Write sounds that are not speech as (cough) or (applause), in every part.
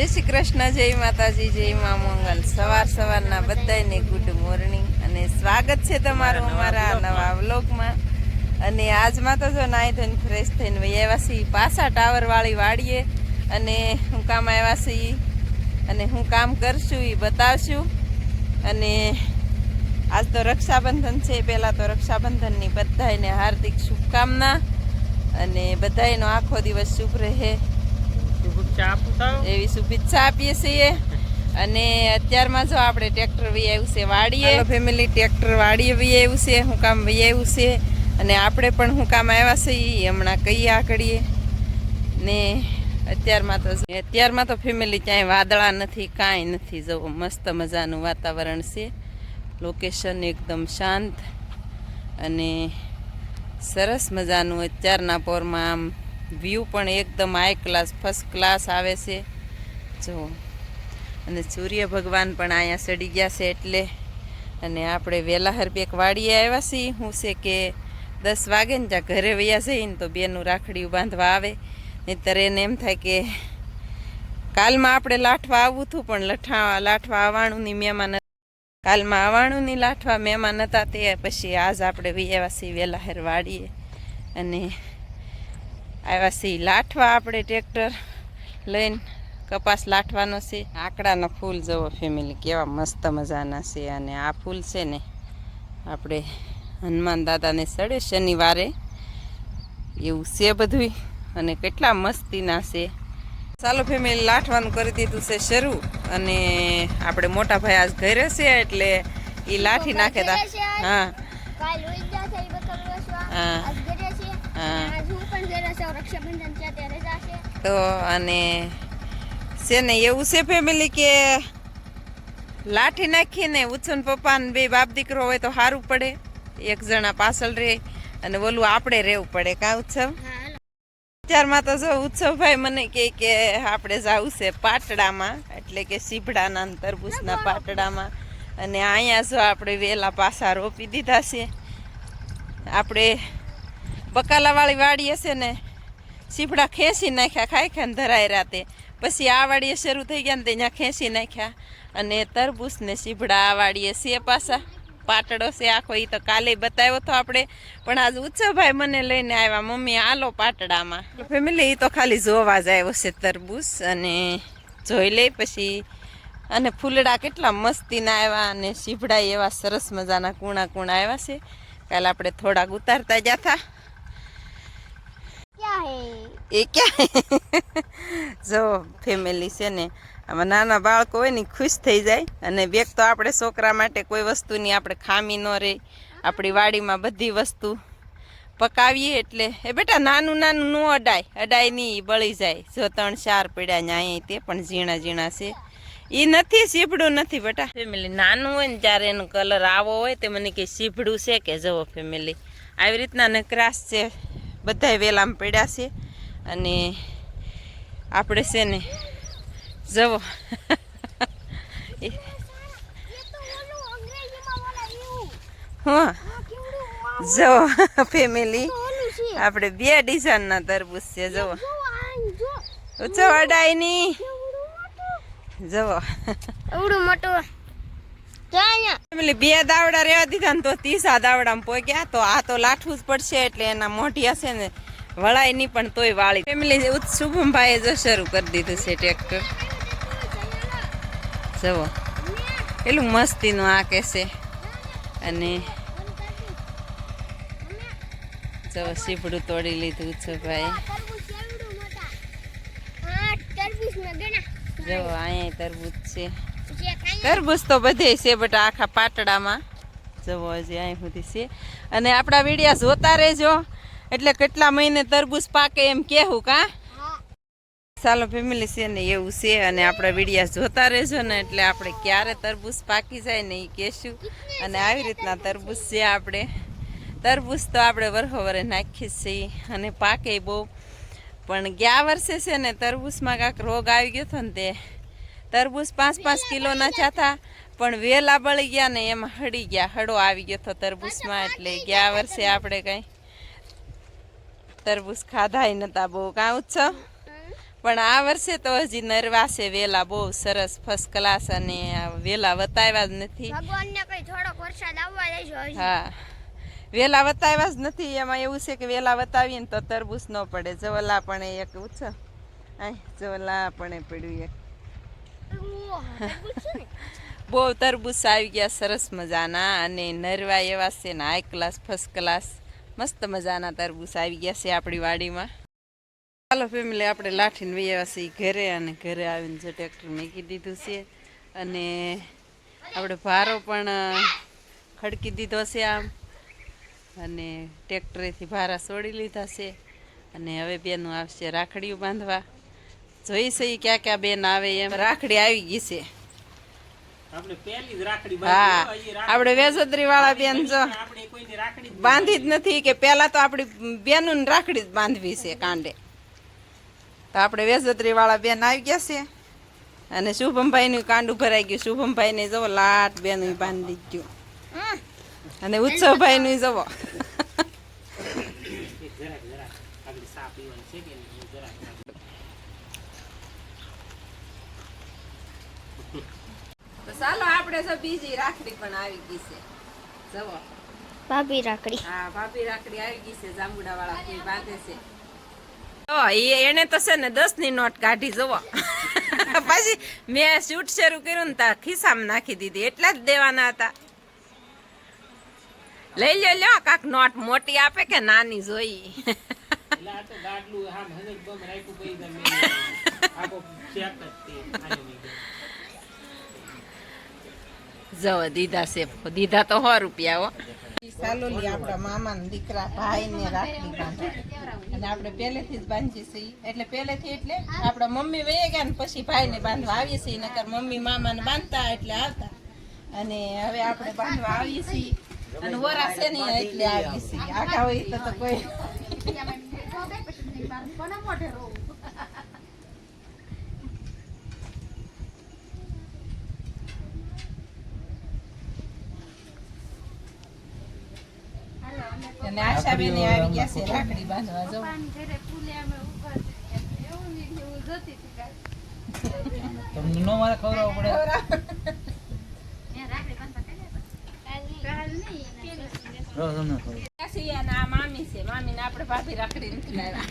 જય શ્રી કૃષ્ણ જય માતાજી જય મા મંગલ. સવાર સવારના બધાને ગુડ મોર્નિંગ અને સ્વાગત છે તમારું અમારા નવા વ્લોગમાં અને આજમાં તો જો નાહી ધોઈને ફ્રેશ થઈને આવ્યા છીએ પાછા ટાવરવાળી વાડીએ. અને હું કામ આવ્યા છીએ. અને હું કામ કરશું એ બતાવશું. અને આજ તો રક્ષાબંધન છે પહેલાં તો રક્ષાબંધનની બધાને હાર્દિક શુભકામના. અને બધાયનો આખો દિવસ શુભ રહે. શુભેચ્છા આપું થાવ? એવી શુભેચ્છા આપીએ છીએ? અને અત્યારમાં જો આપણે ટ્રેક્ટર વી આવ્યું છે વાડીએ. ફેમિલી ટ્રેક્ટર વાડીએ વી આવ્યું છે હું કામ વી આવ્યું છે. અને આપણે પણ હું કામ આવ્યા છીએ હમણાં કઈ આકડીએ. ને અત્યારમાં તો અત્યારમાં તો ફેમિલી ક્યાંય વાદળા નથી કાંઈ નથી. જવું મસ્ત મજાનું વાતાવરણ છે. લોકેશન એકદમ શાંત અને સરસ મજાનું અત્યારના પોરમાં આમ વ્યૂ પણ એકદમ હાઈ ક્લાસ ફર્સ્ટ ક્લાસ આવે છે. જો, અને સૂર્ય ભગવાન પણ અહીંયા ચડી ગયા છે એટલે. અને આપણે વેલાહર બેક વાડીએ આવ્યા છીએ. હું છે કે દસ વાગે ને ત્યાં ઘરે વયા જઈને તો બેનું રાખડીયું બાંધવા આવે. નહીતર એને એમ થાય કે કાલમાં આપણે લાઠવા આવવું હતું, પણ લઠા, લાઠવા આવવાનુંની મહેમાન કાલમાં આવવાનુંની લાઠવા મહેમાન હતા તે પછી આજ આપણે વયા છીએ વહેલા હેર વાડીએ. અને આવ્યા છીએ લાઠવા આપણે ટ્રેક્ટર લઈને કપાસ લાઠવાનો છે. આકડાના ફૂલ જવો ફેમિલી કેવા મસ્ત મજાના છે અને આ ફૂલ છે ને આપણે હનુમાન દાદાને સડે શનિવારે. એવું છે બધું અને કેટલા મસ્તીના છે. ચાલો ફેમિલી લાઠવાનું કરી દીધું છે શરૂ અને આપણે મોટા ભાઈ આજ ઘરે છે એટલે એ લાઠી નાખે તા હા. વેચવા. હા. તો અને છે ને એવું છે ફેમિલી કે લાઠી નાખીને ઉછન પપ્પા ને બે બાપ દીકરો હોય તો સારું પડે? એક જણા પાછળ રહે અને ઓલું આપણે રહેવું પડે કા ઉત્સવ? અત્યારમાં તો જો ઉત્સવભાઈ મને કહે કે આપણે જવું છે પાટડામાં એટલે કે સીભડાના ને તરબૂચના પાટડામાં. અને અહીંયા જો આપણે વેલા પાસા રોપી દીધા છે. આપણે બકાલાવાળી વાડી હશે ને સીભડા ખેંચી નાખ્યા, ખાઈ ખાઈને ધરાય રાતે. પછી આ વાડીએ શરૂ થઈ ગયા ને ત્યાં ખેંચી નાખ્યા. અને તરબૂચ ને સીભડા આ વાડીએ છે પાછા. પાટડો છે આખો એ તો કાલે બતાવ્યો તો આપણે. પણ આજ ઉત્સવભાઈ મને લઈને આવ્યા, મમ્મી આલો પાટડામાં. ફેમિલી એ તો ખાલી જોવા જ આવ્યો છે તરબૂચ અને જોઈ લે પછી. અને ફૂલડા કેટલા મસ્તીના આવ્યા અને સીભડા એવા સરસ મજાના કૂણા કૂણા આવ્યા છે. કાલે આપણે થોડાક ઉતારતા ગયા હતા? એ ક્યાં જો ફેમિલી છે ને, આમાં નાના બાળકો હોય ને ખુશ થઈ જાય. અને બેગ તો આપણે છોકરા માટે કોઈ વસ્તુની આપણે ખામી ન રહે. આપણી વાડીમાં બધી વસ્તુ પકાવીએ એટલે, એ બેટા નાનું નાનું ન અડાય. અડાય નહીં બળી જાય. જો ત્રણ ચાર પડ્યા ને અહીંયા તે પણ ઝીણા ઝીણા છે. એ નથી, સીભડું નથી બેટા. ફેમિલી નાનું હોય ને ત્યારે એનો કલર આવો હોય તે મને કે સીભડું છે કે જવો ફેમિલી આવી રીતના નકરાશ છે. બધાય વેલામાં પડ્યા છે. અને આપણે છે ને જવો. હા જવો ફેમિલી. આપણે બે ડિઝાઇનના તરબૂચ છે જવો જો. ની જવો એવડું મોટું. બે દાવડા રહેવા દીધા ને તો ત્રીસા દાવડામાં પોગ્યા તો આ તો લાઠવું જ પડશે એટલે એના મોઢિયા છે ને વળાય નહીં પણ તોય વાળી. ફેમિલી શુભમભાઈએ જો શરૂ કરી દીધું છે ટ્રેક્ટર જવો પેલું મસ્તીનું આ છે. અને જવો સીપડું તોડી લીધું છે ભાઈ. જવો અહીંયા તરબૂચ છે. તરબૂચ તો બધે છે બટ આખા પાટડામાં. જવો હજી અહીં સુધી છે. અને આપણા વિડીયા જોતા રહેજો. એટલે કેટલા મહિને તરબૂચ પાકે એમ કેવું કા. ચાલો ફેમિલી છે ને એવું છે અને આપણા વિડીયા જોતા રહેજો ને એટલે આપણે ક્યારે તરબૂચ પાકી જાય ને એ કહેશું. અને આવી રીતના તરબૂચ છે આપણે. તરબૂચ તો આપણે વરહવરે નાખીએ છીએ અને પાકે બહુ. પણ ગયા વર્ષે છે ને તરબૂચમાં કાંઈક રોગ આવી ગયો હતો ને તે. તરબૂચ પાંચ પાંચ કિલોના થયા પણ વેલા બળી ગયા ને એમાં હળી ગયા. હળો આવી ગયો હતો તરબૂચમાં એટલે ગયા વર્ષે આપણે કંઈ તરબૂચ ખાધાય નતા બહુ કાં ઉત્સવ પણ આ વર્ષે તો હજી નરવા છે વેલા બહુ સરસ ફર્સ્ટ ક્લાસ અને વેલા વતાવ્યા જ નથી. ભગવાનને કઈ થોડોક વરસાદ આવવા દેજો હા. વેલા વતાવ્યા જ નથી એમાં એવું છે કે વેલા વતાવીએ ને તો તરબૂચ ન પડે. જવલા પણ એક ઉચ્છ આય જવલા પણ પડ્યું એક? બહુ તરબૂચ આવી ગયા સરસ મજાના. અને નરવા એવા છે ને હાઈ ક્લાસ ફર્સ્ટ ક્લાસ મસ્ત મજાના તરબૂચ આવી ગયા છે આપણી વાડીમાં. ચાલો ફેમિલી આપણે લાઠીને વૈયા છીએ ઘરે અને ઘરે આવીને જો ટ્રેક્ટર મૂકી દીધું છે. અને આપણે ભારો પણ ખડકી દીધો છે આમ. અને ટ્રેક્ટરેથી ભારા છોડી લીધા છે. અને હવે બેનું આવશે રાખડીઓ બાંધવા. જોઈ છે ક્યાં ક્યાં બેન આવે એમ. રાખડી આવી ગઈ છે આપણે પહેલી જ રાખડી હા. આપણે વેસદરી વાળા બેન જો બાંધી જ નથી કે પેલા તો આપણી બેનું રાખડી જ બાંધવી છે કાંડે. તો આપણે વેસદરી વાળા બેન આવી ગયા છે. અને શુભમભાઈ નું કાંડું ભરાઈ ગયું. શુભમભાઈ ને જવો લાટ બેન બાંધી ગયું. અને ઉત્સવભાઈ નું જવો એક જરાક જરાક આગળ સા પીવાની છે કે નહીં જરાક જરાક. તો ચાલો આપણે તો બીજી રાખડી પણ આવી ગઈ છે. જવો ભાભી રાખડી. હા ભાભી રાખડી આવી ગઈ છે જાંબુડા વાળા કોઈ બાંધે છે. તો એને તો છે ને દસની નોટ કાઢી જવો (laughs) પછી મેં શૂટ શરૂ કર્યું ને તા ખિસ્સામાં નાખી દીધી એટલા જ દેવાના હતા. લઈ લે લ્યો કાક નોટ મોટી આપે કે નાની જોઈ. એટલે આ તો ગાડલું આમ હને જ બમ રાખ્યું પછી તમે આખો ચેક જ તે આને નહીં ગયો. જવો દીધા છે દીધા તો સો રૂપિયા હો. સાલોલી આપણા મામા દીકરા ભાઈ ને રાખડી બાંધે. અને આપણે પહેલેથી જ બાંધીએ છીએ એટલે પહેલેથી એટલે આપણા મમ્મી વહી ગયા ને પછી ભાઈ ને બાંધવા આવીએ છીએ નકર મમ્મી મામા ને બાંધતા એટલે આવતા. અને હવે આપણે બાંધવા આવીએ છીએ. અને વરા છે ને એટલે આવીએ છીએ. આખા હોય તો તો કોઈ અને આશા આવી ગયા છે રાખડી બાંધવા તમને નો મારે ખવડાવવું પડે? મામી છે મામી ને આપડે ભાભી રાખડી નથી લાવ્યા.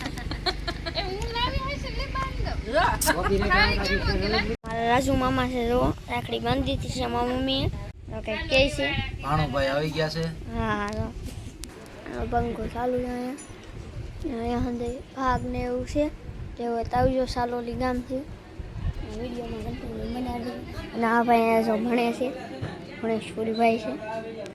રાજુ મામા છે જો. રાખડી બાંધી દીધી છે મારા મમ્મીએ. તો કે છે. ભાણુભાઈ આવી ગયા છે. હા પંખો ચાલુ છે અહીંયા. અહીંયા અંદર ભાગ ને એવું છે. તે તાવજો સાલોલી ગામ છે વિડીયોમાં કન્ટિન્યુ બનાવી અને આ ભાઈ અહીંયા જો ભણે છે. ભણેશ્વરીભાઈ છે.